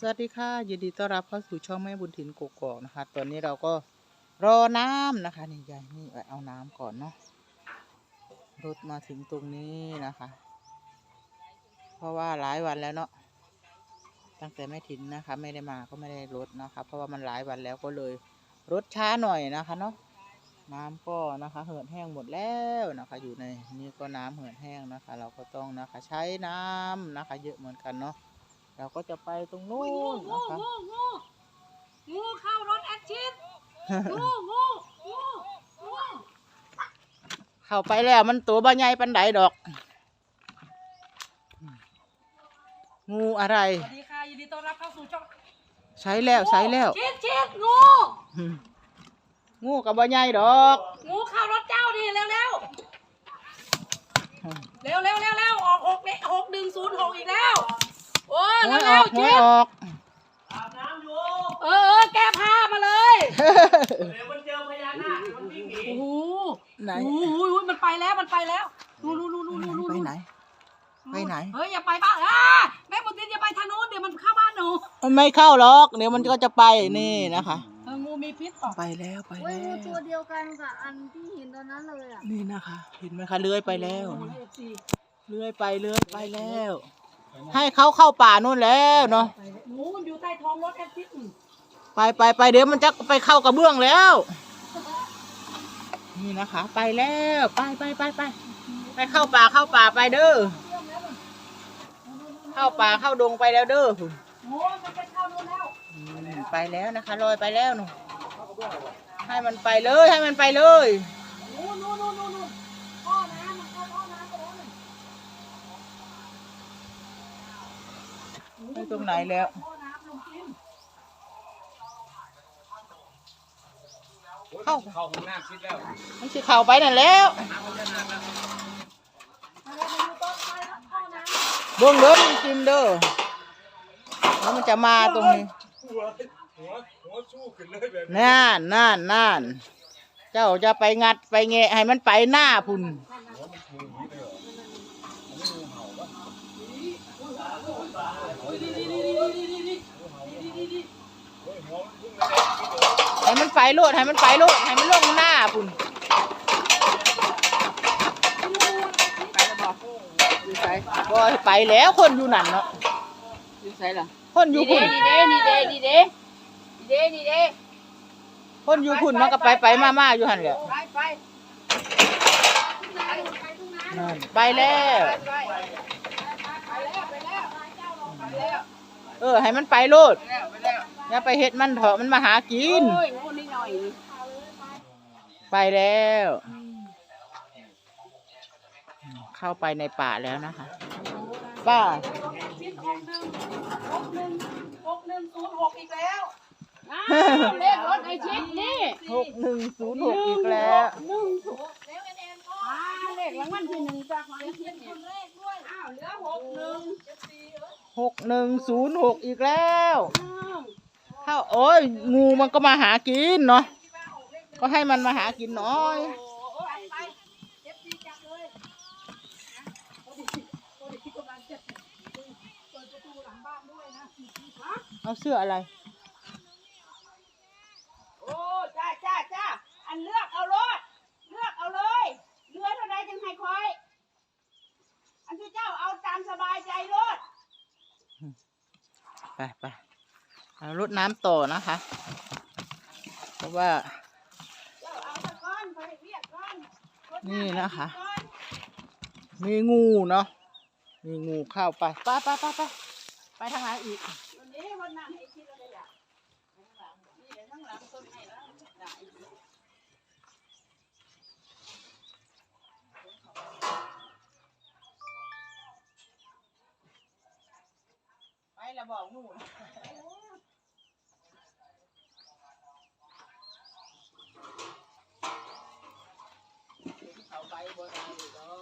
สวัสดีค่ะยินดีต้อนรับเข้าสู่ช่องแม่บุญถิ่นกกอกนะคะ ตอนนี้เราก็รอน้ำนะคะนี่ยายนี่ไปเอาน้ำก่อนเนาะรถมาถึงตรงนี้นะคะ เพราะว่าหลายวันแล้วเนาะตั้งแต่แม่ถิ่นนะคะ ไม่ได้มาก็ไม่ได้รถนะคะ เพราะว่ามันหลายวันแล้วก็เลยรถช้าหน่อยนะคะเนาะน้ำก็นะคะ เหือดแห้งหมดแล้วนะคะ อยู่ในนี่ก็น้ำเหือดแห้งนะคะ เราก็ต้องนะคะ ใช้น้ำนะคะ เยอะเหมือนกันเนาะ เราก็จะไปตรงนู้งูนงูนะคะงูงูงูเข้ารถแอดชิดงูงูงูงูเข้าไปแล้วมันตัวบาใหญ่ปันไดดอก งูอะไร สวัสดีค่ะยินดีต้อนรับเข้าสู่ช่องใช้แล้วใช้แล้วชิดชิดงูอืมงูกับบาใหญ่ดอก งูเข้ารถเจ้าดิเร็วเร็วเร็วเร็วเร็วเร็วออกหกเนี่ยหกหนึ่งศูนย์หกอีกแล้ว โอ้ยหวเร็ยวอเร็อวกหวชิยดออกเออเออแก้ผ้ามาเลยเดี๋ยวมันเจอพญานาคมันวิ่งหนีโอ้โหไหน โอ้โหมันไปแล้วมันไปแล้วนู่นนู่นนู่นนู่นนู่นไปนู่นไหน ไปไหน เฮ้ยอย่าไปบ้านอ่าแม่บุญทินอย่าไปทางนู้นเดี๋ยวมันเข้าบ้านหนูมันไม่เข้าหรอก เดี๋ยวมันก็จะไปนี่นะคะ เอองูมีพิษต่อไปแล้วไปเว้ยแล้งูวตัวเดียวกันกับอันที่เห็นตอนนั้นเลยอะนี่นะคะ เห็นไหมคะเลื้อยไปแล้วเลื้อยไปเลื้อยไปแล้ว ให้เขาเข้าป่านู่นแล้วเนาะหมูมันอยู่ใต้ท้องรถแอดชิดอืมไปไปไปเดี๋ยวมันจะไปเข้ากระเบื้องแล้ว นี่นะคะ ไปแล้วไปไปไปไปไปเข้าป่าเข้าป่าไปเด้อเข้าป่าเข้าดงไปแล้วเด้อหมูมันจะเข้านู่นแล้วอืมไปแล้วนะคะลอยไปแล้วหนูให้มันไปเลยให้มันไปเลย หมูนู่นนู่นนู่นนู่นท่อน้ำมันเข้าท่อน้ำไปแล้วนี่ ไป ตรงไหนแล้วท่อน้ำลงกินเข้า เข้าห้องน้ำชิดแล้วมันสิเข้าไปนั่นแล้วมาแล้วมาอยู่ต้นไม้แล้วท่อน้ำเบิ้งเด้อมันกินเด้อแล้วมันจะมาตรงนี้หัวหัวหัวสู้ขึ้นเลยแบบนั่นนั่นนั่นเจ้าจะไปงัดไปแงะให้มันไปหน้าพุ่น ให้มันไป โลดให้มันไปโลดให้มันลงหน้าพุ่นไปแล้วบอกอยู่ไสบ่ไปแล้วคนอยู่นั่นเนาะอยู่ใช่หรอคนอยู่พุ่นนี่เด้นี่เด้นี่เด้นี่เด้นี่เด้คนอยู่พุ่นมันก็ไปไปมามาอยู่หันแหละไปไปนั่นไปแล้วไปแล้ว เออ ให้มันไปโลดไปแล้วไปแล้วอย่าไปเฮ็ดมันเถอะมันมาหากิน โอ้ยงูนิดหน่อยไปแล้ว เข้าไปในป่าแล้วนะคะ ป้าชิดหกหนึ่งหกหนึ่งหกหนึ่งศูนย์หกอีกแล้วอ้าวเลขรถไอชิดนี่หกหนึ่งศูนย์หกอีกแล้วหนึ่งศูนย์แล้วแอนแอนก็อ้าวเลขรางวัลที่หนึ่งจากไอชิดคเนี่ยนแรกด้วยอ้าวเหลือหกหนึ่ง หกหนึ่งศูนย์หกอีกแล้วถ้าโอ้ยงูมันก็มาหากินเนาะก็ให้มันมาหากินหน่อยเอาเสื้ออะไร ไปไปเอารดน้ำต่อนะคะ เพราะว่าานี่นะคะ มีงูเนาะมีงูเข้าไปไปไปไปไปไปทางไหนอีก บอกงูเขาไปบ่ได้ดอ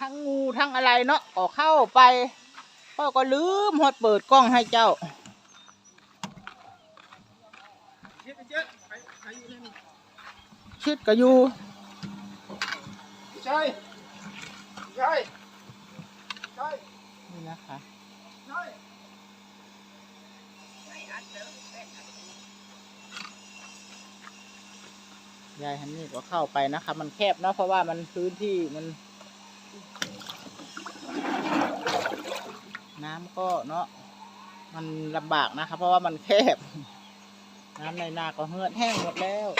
ทั้งงูทั้งอะไรเนาะก็เข้าไปพ่อก็ลืมหดเปิดกล้องให้เจ้าชิดก็อยู่ใช่ใช่ใช่นี่นะคะใช่ยายฮันนี่ก็เข้าไปนะคะ มันแคบเนาะเพราะว่ามันพื้นที่มัน น้ำก็เนาะมันลำบากนะคะ เพราะว่ามันแคบ น้ำในนาก็เหือดแห้งหมดแล้ว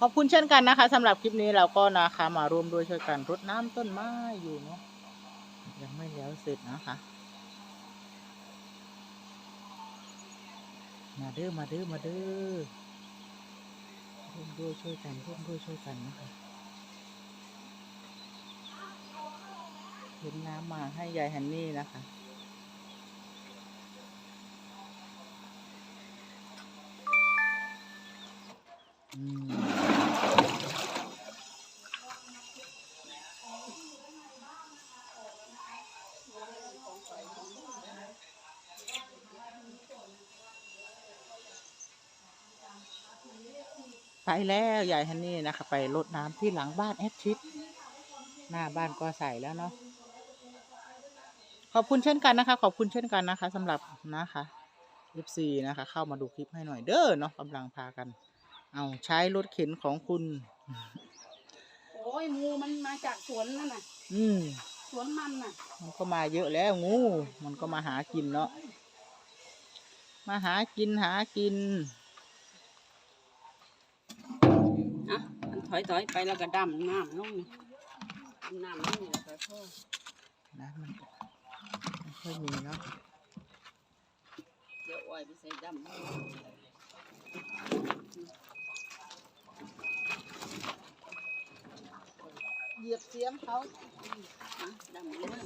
ขอบคุณเช่นกันนะคะสำหรับคลิปนี้เราก็นะคะ มารวมด้วยช่วยกันรดน้ำต้นไม้อยู่เนาะยังไม่แล้วเสร็จนะคะ มาเด้อมาเด้อมาเด้อร่วมด้วยช่วยกันร่วมด้วยช่วยกันนะคะเห็นน้ำมาให้ยายฮันนี่นะคะอืม ไปแล้วยายฮันนี่นะคะ ไปรดน้ำที่หลังบ้านแอดชิดหน้าบ้านก็ใส่แล้วเนาะขอบคุณเช่นกันนะคะ ขอบคุณเช่นกันนะคะสำหรับนะคะ FC นะคะ เข้ามาดูคลิปให้หน่อยเด้อเนาะกำลังพากัน เอาใช้รถเข็นของคุณ โอ้ยงูมันมาจากสวนนั่นน่ะ อืมสวนมันน่ะ มันก็มาเยอะแล้วงู มันก็มาหากินเนาะมาหากินหากิน อยถอยไปแล้วก็ดำน้ำลงดำน้ำลงนี่แล้วก็พ่อนะมันไม่ค่อยมีเนาะเดี๋ยวอ้อยไปใส่ดำเหยียบเสียมเขาดำเลย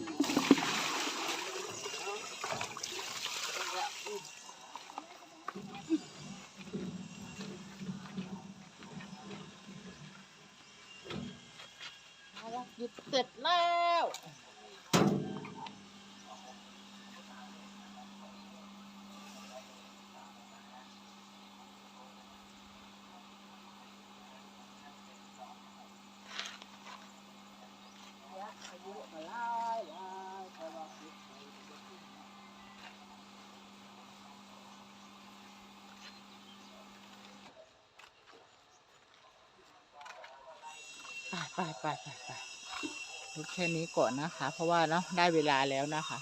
เอาละหยุด เสร็จแล้วไปไปไปไป ไปหยุดแค่นี้ก่อนนะคะ เพราะว่าเนาะได้เวลาแล้วนะคะ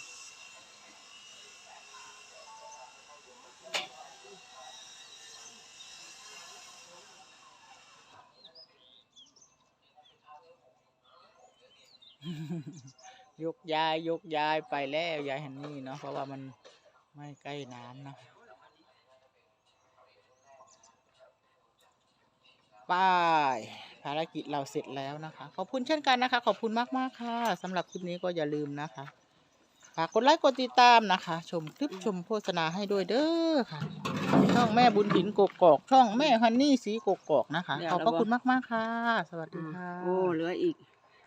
ยกย้ายยกย้ายไปแล้วยายฮันนี่เนาะเพราะว่ามันไม่ใกล้น้ำนะไป ภารกิจเราเสร็จแล้วนะคะ ขอบคุณเช่นกันนะคะ ขอบคุณมากๆค่ะสำหรับคลิปนี้ก็อย่าลืมนะคะฝากกดไลค์กดติดตามนะคะ ชมคลิปชมโฆษณาให้ด้วยเด้อค่ะ ช่องแม่บุญถินกกอก ช่องแม่ฮันนี่สีกกอกนะคะ ขอบพระคุณมาก ๆ ค่ะ สวัสดีค่ะ โอ้เหลืออีก